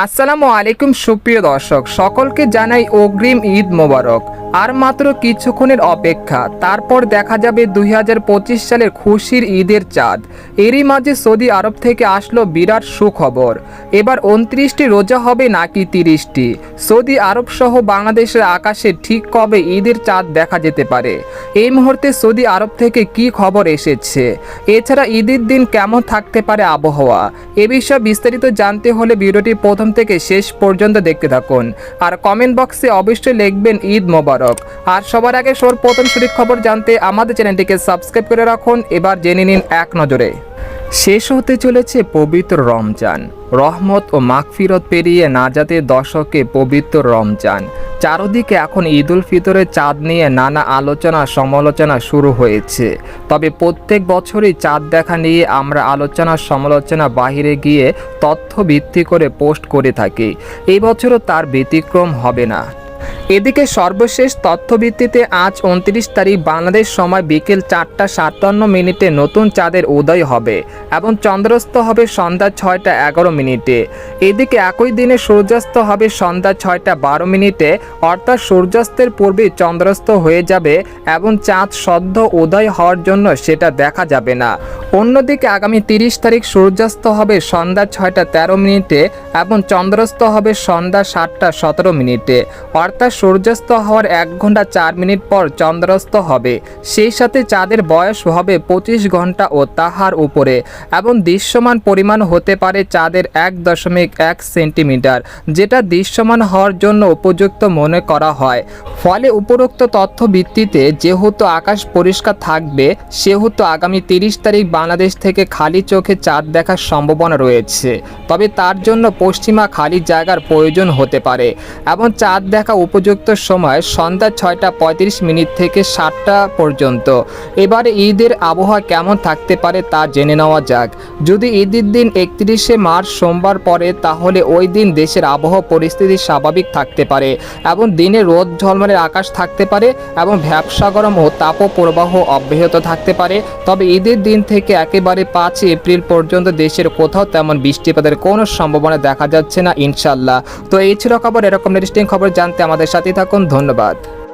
আসসালামু আলাইকুম সুপ্রিয় দর্শক সকলকে জানাই অগ্রিম ঈদ মোবারক। আর মাত্র কিছুক্ষণের অপেক্ষা। তারপর দেখা যাবে দুই হাজার পঁচিশ সালের খুশির ঈদের চাঁদ। এরই মাঝে সৌদি আরব থেকে আসলো বিরাট সুখবর। এবার উনত্রিশটি রোজা হবে নাকি তিরিশটি? সৌদি আরব সহ বাংলাদেশের আকাশে ঠিক কবে ঈদের চাঁদ দেখা যেতে পারে? এই মুহূর্তে সৌদি আরব থেকে কি খবর এসেছে? এছাড়া ঈদের দিন কেমন থাকতে পারে আবহাওয়া? এ বিষয়ে বিস্তারিত জানতে হলে ভিডিওটি প্রথম থেকে শেষ পর্যন্ত দেখতে থাকুন। আর কমেন্ট বক্সে অবশ্যই লিখবেন ঈদ মোবারক। আর সবার আগে সর প্রথম সঠিক খবর জানতে আমাদের চ্যানেলটিকে সাবস্ক্রাইব করে রাখুন এবার জেনে নিন এক নজরে শেষ হতে চলেছে পবিত্র রমজান রহমত ও মাগফিরত পেরিয়ে নাজাতের দশকে পবিত্র রমজান চারদিকে এখন ঈদুল ফিতরের চাঁদ নিয়ে নানা আলোচনা সমালোচনা শুরু হয়েছে তবে প্রত্যেক বছরই চাঁদ দেখা নিয়ে আমরা আলোচনা সমালোচনা বাহিরে গিয়ে তথ্য ভিত্তি করে পোস্ট করে থাকি এই বছরও তার ব্যতিক্রম হবে না এদিকে সর্বশেষ তথ্যভিত্তিতে আজ উনত্রিশ তারিখ বাংলাদেশ সময় বিকেল চারটা সাতান্ন মিনিটে নতুন চাঁদের উদয় হবে এবং চন্দ্রাস্ত হবে সন্ধ্যা ছয়টা এগারো মিনিটে। এদিকে একই দিনে সূর্যাস্ত হবে সন্ধ্যা ছয়টা বারো মিনিটে, অর্থাৎ সূর্যাস্তের পূর্বেই চন্দ্রাস্ত হয়ে যাবে এবং চাঁদ সদ্য উদয় হওয়ার জন্য সেটা দেখা যাবে না। অন্যদিকে আগামী তিরিশ তারিখ সূর্যাস্ত হবে সন্ধ্যা ছয়টা তেরো মিনিটে এবং চন্দ্রাস্ত হবে সন্ধ্যা সাতটা সতেরো মিনিটে, অর্থাৎ সূর্যাস্ত হওয়ার এক ঘণ্টা চার মিনিট পর চন্দ্রাস্ত হবে। সেই সাথে চাঁদের বয়স হবে পঁচিশ ঘণ্টা ও তাহার উপরে এবং দৃশ্যমান পরিমাণ হতে পারে চাঁদের এক দশমিক এক সেন্টিমিটার, যেটা দৃশ্যমান হওয়ার জন্য উপযুক্ত মনে করা হয়। ফলে উপরোক্ত তথ্য ভিত্তিতে যেহেতু আকাশ পরিষ্কার থাকবে, সেহেতু আগামী তিরিশ তারিখ বাংলাদেশ থেকে খালি চোখে চাঁদ দেখার সম্ভাবনা রয়েছে। তবে তার জন্য পশ্চিমা খালি জায়গার প্রয়োজন হতে পারে এবং চাঁদ দেখা উপযুক্ত সময় সন্ধ্যা ছয়টা পঁয়ত্রিশ মিনিট থেকে সাতটা পর্যন্ত। এবারে ঈদের আবহাওয়া কেমন থাকতে পারে তা জেনে নেওয়া যাক। যদি ঈদের দিন একত্রিশে মার্চ সোমবার পরে তাহলে ওই দিন দেশের আবহাওয়া পরিস্থিতি স্বাভাবিক থাকতে পারে এবং দিনে রোদ ঝলমলের আকাশ থাকতে পারে এবং ভ্যাবসা গরম ও তাপপ্রবাহ অব্যাহত থাকতে পারে। তবে ঈদের দিন থেকে একেবারে পাঁচ এপ্রিল পর্যন্ত দেশের কোথাও তেমন বৃষ্টিপাতের কোনো সম্ভাবনা দেখা যাচ্ছে না ইনশাল্লাহ তো এই ছিল খবর, এরকম ইন্টারেস্টিং খবর জানতে আমাদের সাথে থাকুন ধন্যবাদ।